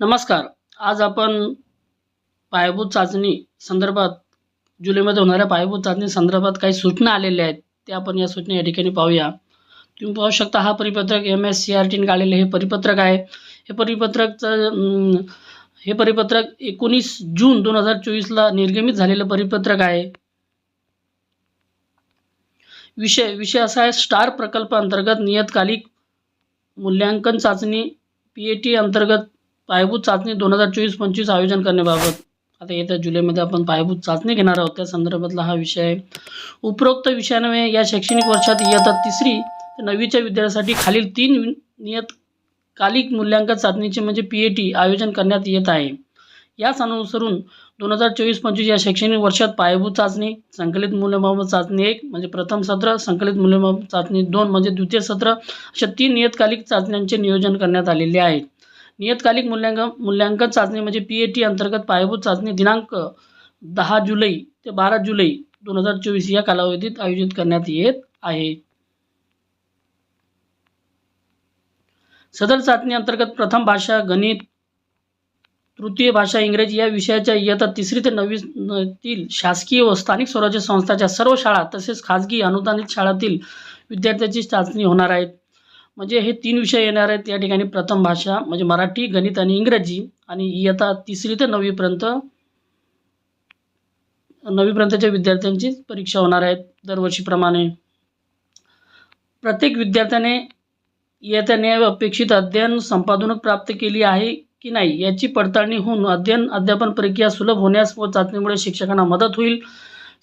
नमस्कार. आज आपण पायाभूत चाचणी संदर्भात जुलैमध्ये होणाऱ्या पायाभूत चाचणी संदर्भात काही सूचना आलेल्या आहेत त्या आपण या सूचना या ठिकाणी पाहूया. तुम्ही पाहू शकता हा परिपत्रक एम एस सी आर टीने काढलेले हे परिपत्रक आहे. हे परिपत्रकचं हे परिपत्रक एकोणीस जून दोन हजार चोवीसला निर्गमित झालेलं परिपत्रक आहे. विषय विषय असा आहे स्टार प्रकल्पाअंतर्गत नियतकालिक मूल्यांकन चाचणी पी ए टी अंतर्गत पायाभूत चाचणी दोन हजार चोवीस पंचवीस आयोजन करण्याबाबत. आता येत्या जुलैमध्ये आपण पायाभूत चाचणी घेणार आहोत. त्या संदर्भातला हा विषय आहे. उपरोक्त विषयान्वये या शैक्षणिक वर्षात इयत्ता तिसरी ते नववीच्या विद्यार्थ्यासाठी खालील तीन नियतकालिक मूल्यांकन चाचणीचे म्हणजे पी ए टी आयोजन करण्यात येत आहे. याच अनुसरून दोन हजार चोवीस पंचवीस या शैक्षणिक वर्षात पायाभूत चाचणी संकलित मूल्यमापन चाचणी एक म्हणजे प्रथम सत्र संकलित मूल्यमापन चाचणी दोन म्हणजे द्वितीय सत्र अशा तीन नियतकालिक चाचण्यांचे नियोजन करण्यात आलेले आहे. नियतकालिक मूल्यांकन मूल्यांकन चाचणी म्हणजे पी ए टी अंतर्गत पायाभूत चाचणी दिनांक दहा जुलै ते बारा जुलै दोन हजार चोवीस या कालावधीत आयोजित करण्यात येत आहे. सदर चाचणी अंतर्गत प्रथम भाषा गणित तृतीय भाषा इंग्रजी या विषयाच्या इयत्ता तिसरी ते नववी शासकीय व स्थानिक स्वराज्य संस्थाच्या सर्व शाळा तसेच खाजगी अनुदानित शाळातील विद्यार्थ्यांची चाचणी होणार आहेत. म्हणजे हे तीन विषय येणार आहेत. या ठिकाणी प्रथम भाषा म्हणजे मराठी गणित आणि इंग्रजी. आणि इयत्ता तिसरी ते नववीपर्यंत नववीपर्यंतच्या विद्यार्थ्यांची परीक्षा होणार आहेत दरवर्षीप्रमाणे. प्रत्येक विद्यार्थ्याने इयत्तेने अपेक्षित अध्ययन संपादनक प्राप्त केली आहे की नाही याची पडताळणी होऊन अध्ययन अध्यापन प्रक्रिया सुलभ होण्यास व चाचणीमुळे शिक्षकांना मदत होईल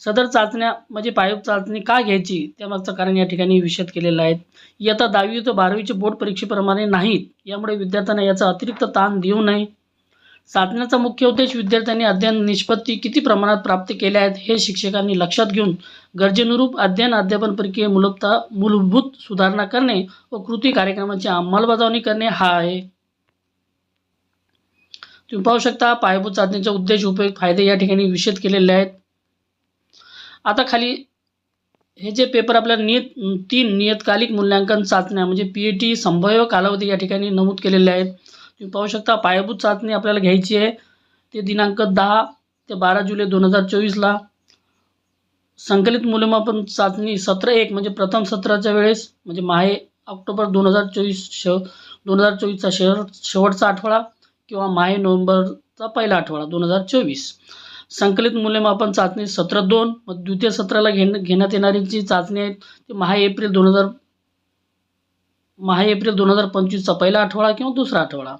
सदर चाचण्या म्हणजे पायप चाचणी का घ्यायची? त्यामागचं कारण या ठिकाणी विषद केलेलं आहे. इयत्ता दहावी ते बारावीचे बोर्ड परीक्षेप्रमाणे नाहीत. यामुळे विद्यार्थ्यांना याचा अतिरिक्त ताण देऊ नये. चाचण्याचा मुख्य उद्देश विद्यार्थ्यांनी अध्ययन निष्पत्ती किती प्रमाणात प्राप्त केल्या आहेत हे शिक्षकांनी लक्षात घेऊन गरजेनुरूप अध्ययन अध्यापन प्रक्रिये मूलभता मूलभूत सुधारणा करणे व कृती कार्यक्रमाची अंमलबजावणी करणे हा आहे. तुम्ही पाहू शकता पायाभूत चाचणीचा उद्देश उपयोग फायदे या ठिकाणी विषद केलेले आहेत. आता खाली हे जे पेपर आपल्याला नियत तीन नियतकालिक मूल्यांकन चाचण्या म्हणजे पी ए टी संभाव्य कालावधी या ठिकाणी नमूद केलेले आहेत. तुम्ही पाहू शकता पायाभूत चाचणी आपल्याला घ्यायची आहे. ते दिनांक दहा ते बारा जुलै दोन हजार चोवीसला. संकलित मूल्यमापन चाचणी सत्र एक म्हणजे प्रथम सत्राच्या वेळेस म्हणजे माहे ऑक्टोबर दोन हजार चोवीस श दोन हजार चोवीसचा शेवट शेवटचा आठवडा किंवा माहे नोव्हेंबरचा पहिला आठवडा दोन हजार चोवीस. संकलित मूल्यमापन चाचणी सत्र दोन मग द्वितीय सत्राला घेण घेण्यात येणारी जी चाचणी आहे ती महा एप्रिल दोन हजार महा एप्रिल दोन हजार पंचवीसचा पहिला आठवडा किंवा दुसरा आठवडा.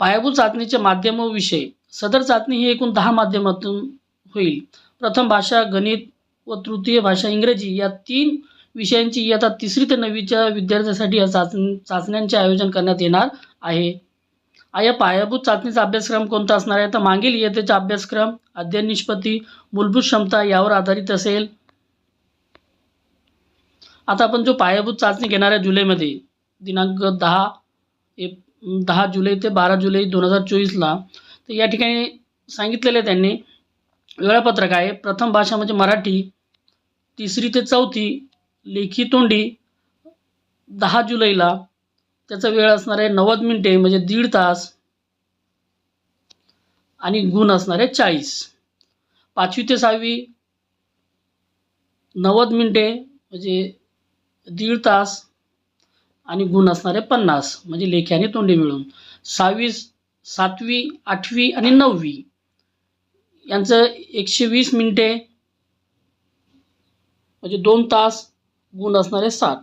पायाभूत चाचणीचे माध्यम व विषय. सदर चाचणी ही एकूण दहा माध्यमातून होईल. प्रथम भाषा गणित व तृतीय भाषा इंग्रजी या तीन विषयांची इयत्ता तिसरी ते नववीच्या विद्यार्थ्यांसाठी या चाचणी चाचण्यांचे आयोजन करण्यात येणार आहे. या पायाभूत चाचणीचा अभ्यासक्रम कोणता असणार आहे? तर मागील इयत्तेचा अभ्यासक्रम अध्ययन निष्पत्ती मूलभूत क्षमता यावर आधारित असेल. आता आपण जो पायाभूत चाचणी घेणार आहे जुलैमध्ये दिनांक दहा एप दहा जुलै ते बारा जुलै दोन हजार चोवीसला तर या ठिकाणी सांगितलेलं आहे त्यांनी वेळापत्रक आहे. प्रथम भाषा म्हणजे मराठी तिसरी ते चौथी लेखी तोंडी दहा जुलैला त्याचा वेळ असणार आहे नव्वद मिनिटे म्हणजे दीड तास. आणि गुण असणार आहे चाळीस. पाचवी ते सहावी नव्वद मिनिटे म्हणजे दीड तास. आणि गुण असणारे पन्नास म्हणजे लेखी आणि तोंडी मिळून. सहावी सातवी आठवी आणि नववी. यांचं एकशे वीस मिनिटे म्हणजे दोन तास गुण असणारे साठ.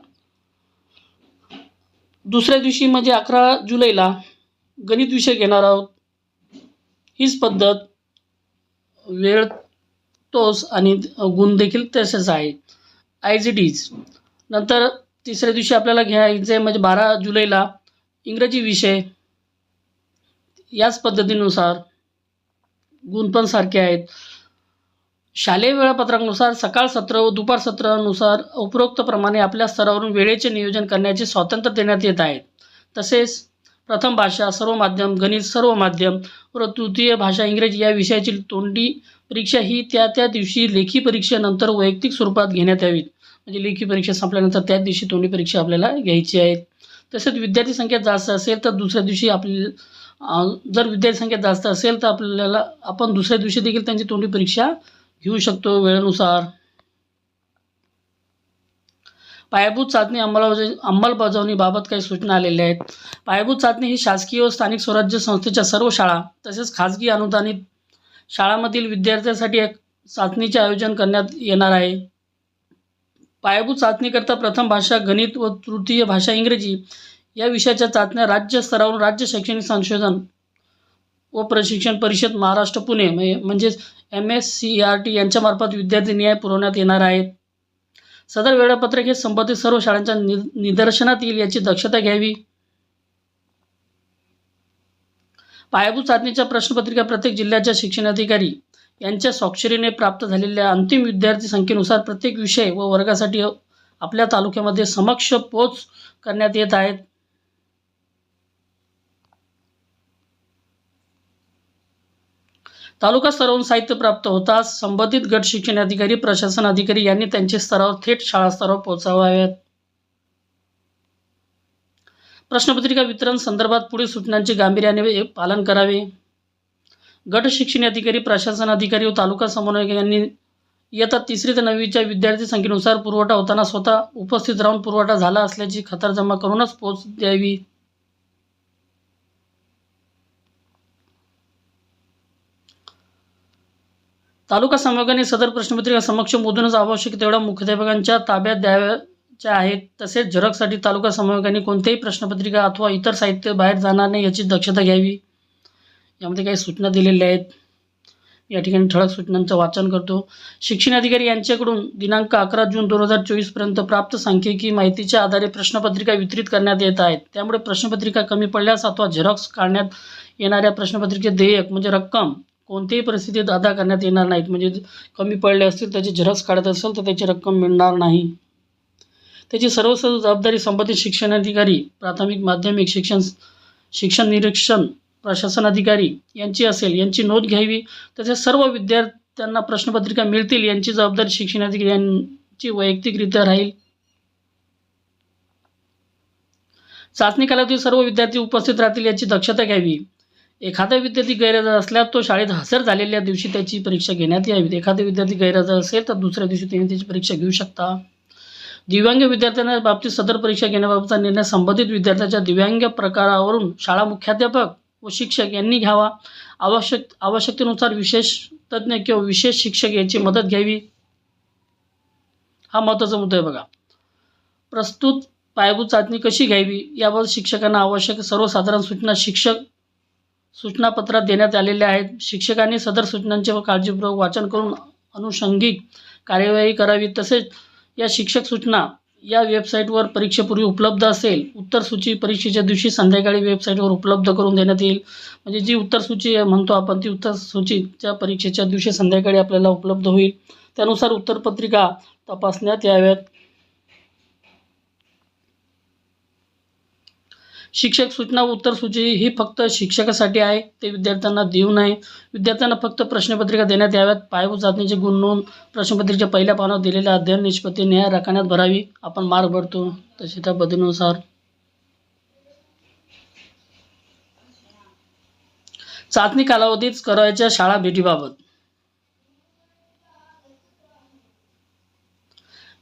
दुसऱ्या दिवशी म्हणजे अकरा जुलैला गणित विषय घेणार आहोत. हीच पद्धत वेळ तोच आणि गुण देखील तसेच आहे ॲज इट इज नंतर तिसऱ्या दिवशी आपल्याला घ्यायचं आहे म्हणजे बारा जुलैला इंग्रजी विषय. याच पद्धतीनुसार गुण पण सारखे आहेत. शालेय वेळापत्रकानुसार सकाळ सत्र व दुपार सत्रानुसार उपरोक्तप्रमाणे आपल्या स्तरावरून वेळेचे नियोजन करण्याचे स्वातंत्र्य देण्यात येत आहे. तसेच प्रथम भाषा सर्व माध्यम गणित सर्व माध्यम व तृतीय भाषा इंग्रजी या विषयाची तोंडी परीक्षा ही त्या त्या दिवशी लेखी परीक्षेनंतर वैयक्तिक स्वरूपात घेण्यात यावीत म्हणजे लेखी परीक्षा संपल्यानंतर त्याच दिवशी तोंडी परीक्षा आपल्याला घ्यायची आहे. तसेच विद्यार्थी संख्या जास्त असेल तर दुसऱ्या दिवशी आपली जर विद्यार्थी संख्या जास्त असेल तर आपल्याला आपण दुसऱ्या दिवशी देखील त्यांची तोंडी परीक्षा घेऊ शकतो वेळेनुसार. पायाभूत चाचणी अंमलबजावणी अंमलबजावणीबाबत काही सूचना आलेल्या आहेत. पायाभूत चाचणी ही शासकीय व स्थानिक स्वराज्य संस्थेच्या सर्व शाळा तसेच खाजगी अनुदानित शाळांमधील विद्यार्थ्यांसाठी एक चाचणीचे आयोजन करण्यात येणार आहे. पायाभूत चाचणीकरता प्रथम भाषा गणित व तृतीय भाषा इंग्रजी या विषयाच्या चाचण्या राज्य स्तरावरून राज्य शैक्षणिक संशोधन व प्रशिक्षण परिषद महाराष्ट्र पुणे म्हणजे- म्हणजेच M S C R T यांच्यामार्फत विद्यार्थी न्याय पुरवण्यात येणार आहेत. सदर वेळापत्रक हे संबंधित सर्व शाळांच्या नि निदर्शनात येईल याची दक्षता घ्यावी. पायाभूत चाचणीच्या प्रश्नपत्रिका प्रत्येक जिल्ह्याच्या शिक्षणाधिकारी यांच्या स्वाक्षरीने प्राप्त झालेल्या अंतिम विद्यार्थी संख्येनुसार प्रत्येक विषय व वर्गासाठी आपल्या तालुक्यामध्ये समक्ष पोच करण्यात येत आहेत. तालुका स्तरावरून साहित्य प्राप्त होताच संबंधित गट शिक्षण अधिकारी प्रशासन अधिकारी यांनी त्यांचे स्तरावर थेट शाळा स्तरावर पोहोचवाव्यात प्रश्नपत्रिका वितरण संदर्भात पुढील सूचनांचे गांभीर्याने पालन करावे. गट शिक्षण अधिकारी प्रशासन अधिकारी व तालुका समन्वयक यांनी इयत्ता तिसरी ते नववीच्या विद्यार्थी संख्येनुसार पुरवठा होताना स्वतः उपस्थित राहून पुरवठा झाला असल्याची खतर जमा करूनच पोच द्यावी. तालुका समन्वयकांनी सदर प्रश्नपत्रिका समक्ष मोजूनच आवश्यक तेवढ्या मुख्याध्यापकांच्या ताब्यात द्यावयाच्या आहेत. तसेच झेरॉक्ससाठी तालुका समन्वयकांनी कोणत्याही प्रश्नपत्रिका अथवा इतर साहित्य बाहेर जाणार नाही याची दक्षता घ्यावी. यामध्ये काही सूचना दिलेल्या आहेत. या ठिकाणी ठळक सूचनांचं वाचन करतो. शिक्षण अधिकारी यांच्याकडून दिनांक अकरा जून दोन हजार चोवीसपर्यंत प्राप्त सांख्यिकी माहितीच्या आधारे प्रश्नपत्रिका वितरित करण्यात येत आहेत. त्यामुळे प्रश्नपत्रिका कमी पडल्यास अथवा झेरॉक्स काढण्यात येणाऱ्या प्रश्नपत्रिकेचे देयक म्हणजे रक्कम कोणत्याही परिस्थितीत अदा करण्यात येणार नाहीत. म्हणजे कमी पडले असतील त्याची झेरॉक्स काढत असेल तर त्याची रक्कम मिळणार नाही. त्याची सर्व सर्व जबाबदारी संबंधित शिक्षणाधिकारी प्राथमिक माध्यमिक शिक्षण शिक्षण निरीक्षण प्रशासन अधिकारी यांची असेल यांची नोंद घ्यावी. तसेच सर्व विद्यार्थ्यांना प्रश्नपत्रिका मिळतील यांची जबाबदारी शिक्षणाधिकारी यांची वैयक्तिकरित्या राहील. चाचणी कालावधीत सर्व विद्यार्थी उपस्थित राहतील याची दक्षता घ्यावी. एखादा विद्यार्थी गैरहजर असल्यास तो शाळेत हजर झालेल्या दिवशी त्याची परीक्षा घेण्यात यावी. एखादा विद्यार्थी गैरहजर असेल तर दुसऱ्या दिवशी तुम्ही त्याची परीक्षा घेऊ शकता. दिव्यांग विद्यार्थ्यांना बाबतीत सदर परीक्षा घेण्याबाबतचा निर्णय संबंधित विद्यार्थ्याच्या दिव्यांग प्रकारावरून शाळा मुख्याध्यापक व शिक्षक यांनी घ्यावा. आवश्यक आवश्यकतेनुसार विशेष तज्ज्ञ किंवा विशेष शिक्षक यांची मदत घ्यावी. हा महत्त्वाचा मुद्दा आहे बघा. प्रस्तुत पायाभूत चाचणी कशी घ्यावी? याबाबत शिक्षकांना आवश्यक सर्वसाधारण सूचना शिक्षक सूचनापत्रात देण्यात आलेल्या आहेत. शिक्षकांनी सदर सूचनांचे व काळजीपूर्वक वाचन करून अनुषंगिक कार्यवाही करावी. तसेच या शिक्षक सूचना या वेबसाईटवर परीक्षेपूर्वी उपलब्ध असेल उत्तरसूची परीक्षेच्या दिवशी संध्याकाळी वेबसाईटवर उपलब्ध करून देण्यात येईल. म्हणजे जी उत्तरसूची म्हणतो आपण ती उत्तरसूचीच्या परीक्षेच्या दिवशी संध्याकाळी आपल्याला उपलब्ध होईल. त्यानुसार उत्तरपत्रिका तपासण्यात याव्यात. शिक्षक सूचना उत्तर सूची ही फक्त शिक्षकासाठी आहे ते विद्यार्थ्यांना देऊ नये. विद्यार्थ्यांना फक्त प्रश्नपत्रिका देण्यात याव्यात. पायाभूत चाचणीचे गुण नोंद प्रश्नपत्रिकेच्या पहिल्या पानावर दिलेल्या अध्ययन निष्पत्ती न्याय राखण्यात भरावी. आपण मार्ग भरतो. तसे त्या पद्धतीनुसार. चाचणी कालावधीत करायच्या शाळा भेटीबाबत.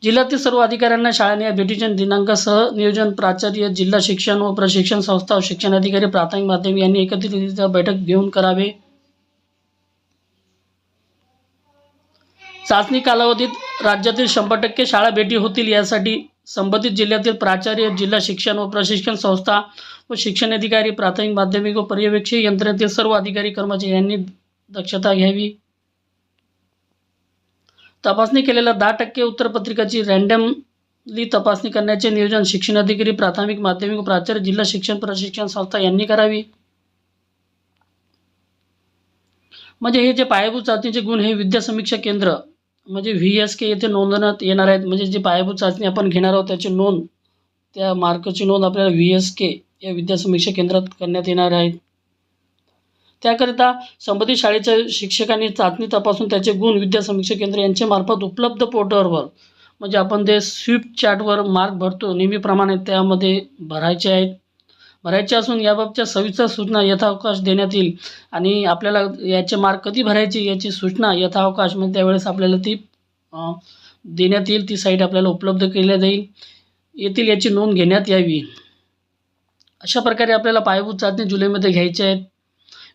जिल्ह्यातील सर्व अधिकाऱ्यांना शाळांनी या भेटीच्या दिनांकासह नियोजन प्राचार्य जिल्हा शिक्षण व प्रशिक्षण संस्था व शिक्षण अधिकारी प्राथमिक माध्यमिक यांनी एकत्रितरित्या बैठक घेऊन करावे. चाचणी कालावधीत राज्यातील शंभर टक्के शाळा भेटी होतील यासाठी संबंधित जिल्ह्यातील प्राचार्य जिल्हा शिक्षण व प्रशिक्षण संस्था व शिक्षण अधिकारी प्राथमिक माध्यमिक व पर्यवेक्षक यंत्रणेतील सर्व अधिकारी कर्मचारी यांनी दक्षता घ्यावी. तपासणी केलेल्या दहा टक्के उत्तरपत्रिकाची रँडमली तपासणी करण्याचे नियोजन शिक्षण अधिकारी प्राथमिक माध्यमिक प्राचार्य जिल्हा शिक्षण प्रशिक्षण संस्था यांनी करावी. म्हणजे हे जे पायाभूत चाचणीचे गुण हे विद्या समीक्षा केंद्र म्हणजे व्ही एस के येथे नोंदवण्यात येणार आहेत. म्हणजे जी पायाभूत चाचणी आपण घेणार आहोत त्याची नोंद त्या मार्कची नोंद आपल्याला व्ही एस के या विद्या समीक्षा केंद्रात करण्यात येणार आहेत त्याकरिता संबंधित शाळेच्या शिक्षकांनी चाचणी तपासून त्याचे गुण विद्या समीक्षा केंद्र यांच्यामार्फत उपलब्ध पोर्टलवर म्हणजे आपण ते स्विफ्ट चॅटवर मार्क भरतो नेहमीप्रमाणे त्यामध्ये भरायचे आहेत. भरायचे असून याबाबतच्या सविस्तर सूचना यथावकाश देण्यात येईल आणि आपल्याला याचे मार्क कधी भरायचे याची सूचना यथावकाश म्हणजे त्यावेळेस आपल्याला ती देण्यात येईल. ती साईट आपल्याला उपलब्ध केल्या जाईल. येथील याची नोंद घेण्यात यावी. अशा प्रकारे आपल्याला पायाभूत चाचणी जुलैमध्ये घ्यायचे आहेत.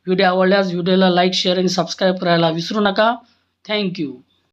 व्हिडिओ आवडल्यास व्हिडिओला लाईक शेअर आणि सबस्क्राईब करायला विसरू नका. थँक्यू